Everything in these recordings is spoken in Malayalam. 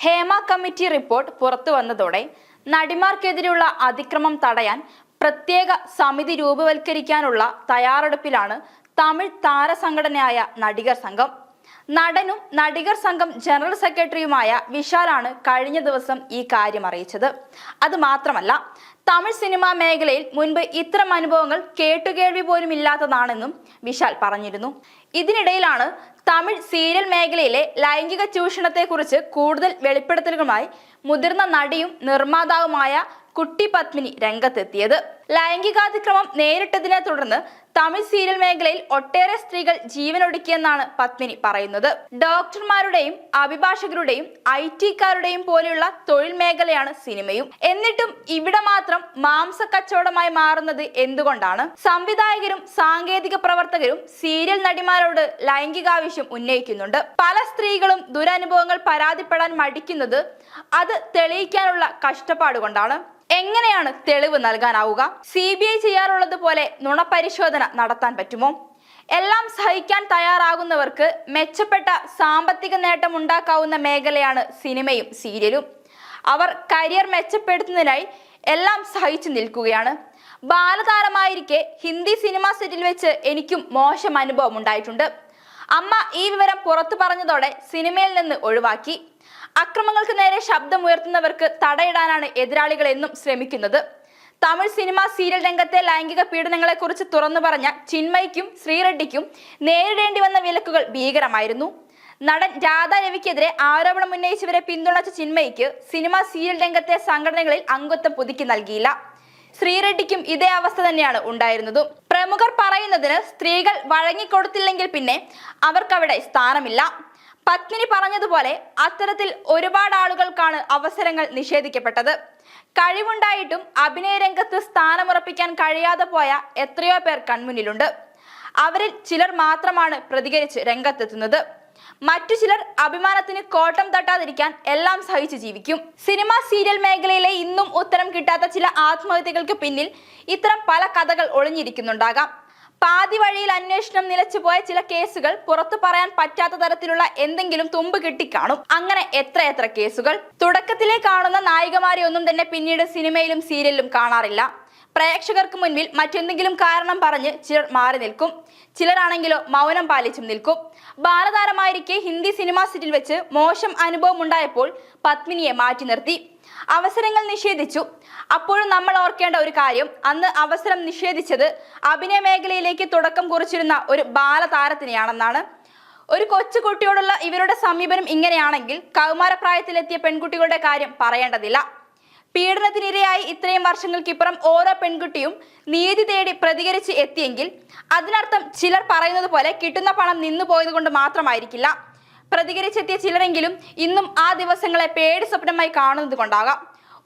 ഹേമ കമ്മിറ്റി റിപ്പോർട്ട് പുറത്തു വന്നതോടെ നടിമാർക്കെതിരെയുള്ള അതിക്രമം തടയാൻ പ്രത്യേക സമിതി രൂപവൽക്കരിക്കാനുള്ള തയ്യാറെടുപ്പിലാണ് തമിഴ് താരസംഘടനയായ നടികർ സംഘം നടനും നടികർ സംഘം ജനറൽ സെക്രട്ടറിയുമായ വിശാലാണ് കഴിഞ്ഞ ദിവസം ഈ കാര്യം അറിയിച്ചത്. അത് മാത്രമല്ല തമിഴ് സിനിമാ മേഖലയിൽ മുൻപ് ഇത്തരം അനുഭവങ്ങൾ കേട്ടുകേൾവി പോലും ഇല്ലാത്തതാണെന്നും വിശാൽ പറഞ്ഞിരുന്നു. ഇതിനിടയിലാണ് തമിഴ് സീരിയൽ മേഖലയിലെ ലൈംഗിക ചൂഷണത്തെക്കുറിച്ച് കൂടുതൽ വെളിപ്പെടുത്തലുകളുമായി മുതിർന്ന നടിയും നിർമ്മാതാവുമായ കുട്ടി പത്മിനി രംഗത്തെത്തിയത്. ലൈംഗികാതിക്രമം നേരിട്ടതിനെ തുടർന്ന് തമിഴ് സീരിയൽ മേഖലയിൽ ഒട്ടേറെ സ്ത്രീകൾ ജീവനൊടുക്കിയെന്നാണ് പത്മിനി പറയുന്നത്. ഡോക്ടർമാരുടെയും അഭിഭാഷകരുടെയും ഐ ടിക്കാരുടെയും പോലെയുള്ള തൊഴിൽ മേഖലയാണ് സിനിമയും. എന്നിട്ടും ഇവിടെ മാത്രം മാംസ കച്ചവടമായി മാറുന്നത് എന്തുകൊണ്ടാണ്? സംവിധായകരും സാങ്കേതിക പ്രവർത്തകരും സീരിയൽ നടിമാരോട് ലൈംഗികാവശ്യം ഉന്നയിക്കുന്നുണ്ട്. പല സ്ത്രീകളും ദുരനുഭവങ്ങൾ പരാതിപ്പെടാൻ മടിക്കുന്നത് അത് തെളിയിക്കാനുള്ള കഷ്ടപ്പാട് കൊണ്ടാണ് എങ്ങനെയാണ് തെളിവ് നൽകാനാവുക? സി ബി ഐ ചെയ്യാറുള്ളത് പോലെ നുണപരിശോധന നടത്താൻ പറ്റുമോ? എല്ലാം സഹിക്കാൻ തയ്യാറാകുന്നവർക്ക് മെച്ചപ്പെട്ട സാമ്പത്തിക നേട്ടം ഉണ്ടാക്കാവുന്ന മേഖലയാണ് സിനിമയും സീരിയലും. അവർ കരിയർ മെച്ചപ്പെടുത്തുന്നതിനായി എല്ലാം സഹിച്ചു നിൽക്കുകയാണ്. ബാലതാരമായിരിക്കെ ഹിന്ദി സിനിമാ സെറ്റിൽ വെച്ച് എനിക്കും മോശം അനുഭവം ഉണ്ടായിട്ടുണ്ട്. അമ്മ ഈ വിവരം പുറത്തു പറഞ്ഞതോടെ സിനിമയിൽ നിന്ന് ഒഴിവാക്കി. അക്രമങ്ങൾക്ക് നേരെ ശബ്ദമുയർത്തുന്നവർക്ക് തടയിടാനാണ് എതിരാളികൾ എന്നും ശ്രമിക്കുന്നത്. തമിഴ് സിനിമ സീരിയൽ രംഗത്തെ ലൈംഗിക പീഡനങ്ങളെക്കുറിച്ച് തുറന്നു പറഞ്ഞ ചിന്മയ്ക്കും ശ്രീറെഡ്ഡിക്കും നേരിടേണ്ടി വന്ന വിലക്കുകൾ ഭീകരമായിരുന്നു. നടൻ രാധാ രവിക്കെതിരെ ആരോപണം ഉന്നയിച്ചവരെ പിന്തുണച്ച ചിന്മയ്ക്ക് സിനിമ സീരിയൽ രംഗത്തെ സംഘടനകളിൽ അംഗത്വം പുതുക്കി നൽകിയില്ല. ശ്രീറെഡ്ഡിക്കും ഇതേ അവസ്ഥ തന്നെയാണ് ഉണ്ടായിരുന്നതും. പ്രമുഖർ പറയുന്നതിന് സ്ത്രീകൾ വഴങ്ങിക്കൊടുത്തില്ലെങ്കിൽ പിന്നെ അവർക്കവിടെ സ്ഥാനമില്ല. പത്മിനി പറഞ്ഞതുപോലെ അത്തരത്തിൽ ഒരുപാട് ആളുകൾക്കാണ് അവസരങ്ങൾ നിഷേധിക്കപ്പെട്ടത്. കഴിവുണ്ടായിട്ടും അഭിനയ രംഗത്ത് സ്ഥാനമുറപ്പിക്കാൻ കഴിയാതെ പോയ എത്രയോ പേർ കൺമുന്നിലുണ്ട്. അവരിൽ ചിലർ മാത്രമാണ് പ്രതികരിച്ച് രംഗത്തെത്തുന്നത്. മറ്റു ചിലർ അഭിമാനത്തിന് കോട്ടം തട്ടാതിരിക്കാൻ എല്ലാം സഹിച്ചു ജീവിക്കും. സിനിമ സീരിയൽ മേഖലയിലെ ഇന്നും ഉത്തരം കിട്ടാത്ത ചില ആത്മഹത്യകൾക്ക് പിന്നിൽ ഇത്തരം പല കഥകൾ ഒളിഞ്ഞിരിക്കുന്നുണ്ടാകാം. പാതി വഴിയിൽ അന്വേഷണം നിലച്ചുപോയ ചില കേസുകൾ പുറത്തു പറയാൻ പറ്റാത്ത തരത്തിലുള്ള എന്തെങ്കിലും തുമ്പ് കിട്ടിക്കാണും. അങ്ങനെ എത്ര എത്ര കേസുകൾ? തുടക്കത്തിലെ കാണുന്ന നായികമാരെ ഒന്നും തന്നെ പിന്നീട് സിനിമയിലും സീരിയലിലും കാണാറില്ല. പ്രേക്ഷകർക്ക് മുൻപിൽ മറ്റെന്തെങ്കിലും കാരണം പറഞ്ഞ് ചിലർ മാറി നിൽക്കും. ചിലരാണെങ്കിലോ മൗനം പാലിച്ചും നിൽക്കും. ബാലതാരമായിരിക്കെ ഹിന്ദി സിനിമാ സെറ്റിൽ വെച്ച് മോശം അനുഭവം ഉണ്ടായപ്പോൾ പത്മിനിയെ മാറ്റി നിർത്തി. അവസരങ്ങൾ നിഷേധിച്ചു. അപ്പോഴും നമ്മൾ ഓർക്കേണ്ട ഒരു കാര്യം അന്ന് അവസരം നിഷേധിച്ചത് അഭിനയ മേഖലയിലേക്ക് തുടക്കം കുറിച്ചിരുന്ന ഒരു ബാലതാരത്തിനെയാണെന്നാണ്. ഒരു കൊച്ചുകുട്ടിയോടുള്ള ഇവരുടെ സമീപനം ഇങ്ങനെയാണെങ്കിൽ കൗമാരപ്രായത്തിലെത്തിയ പെൺകുട്ടികളുടെ കാര്യം പറയേണ്ടതില്ല. പീഡനത്തിനിരയായി ഇത്രയും വർഷങ്ങൾക്കിപ്പുറം ഓരോ പെൺകുട്ടിയും നീതി തേടി പ്രതികരിച്ച് എത്തിയെങ്കിൽ അതിനർത്ഥം ചിലർ പറയുന്നത് പോലെ കിട്ടുന്ന പണം നിന്നു പോയത് കൊണ്ട് മാത്രമായിരിക്കില്ല. പ്രതികരിച്ചെത്തിയ ചിലരെങ്കിലും ഇന്നും ആ ദിവസങ്ങളെ പേടി സ്വപ്നമായി കാണുന്നത് കൊണ്ടാകാം.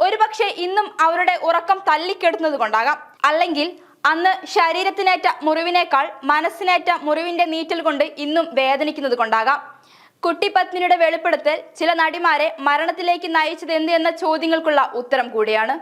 ഒരുപക്ഷെ ഇന്നും അവരുടെ ഉറക്കം തല്ലിക്കെടുന്നത് കൊണ്ടാകാം. അല്ലെങ്കിൽ അന്ന് ശരീരത്തിനേറ്റ മുറിവിനേക്കാൾ മനസ്സിനേറ്റ മുറിവിന്റെ നീറ്റൽ കൊണ്ട് ഇന്നും വേദനിക്കുന്നത് കൊണ്ടാകാം. കുട്ടിപത്നിയുടെ വെളിപ്പെടുത്തൽ ചില നടിമാരെ മരണത്തിലേക്ക് നയിച്ചത് എന്ത് എന്ന ചോദ്യങ്ങൾക്കുള്ള ഉത്തരം കൂടിയാണ്.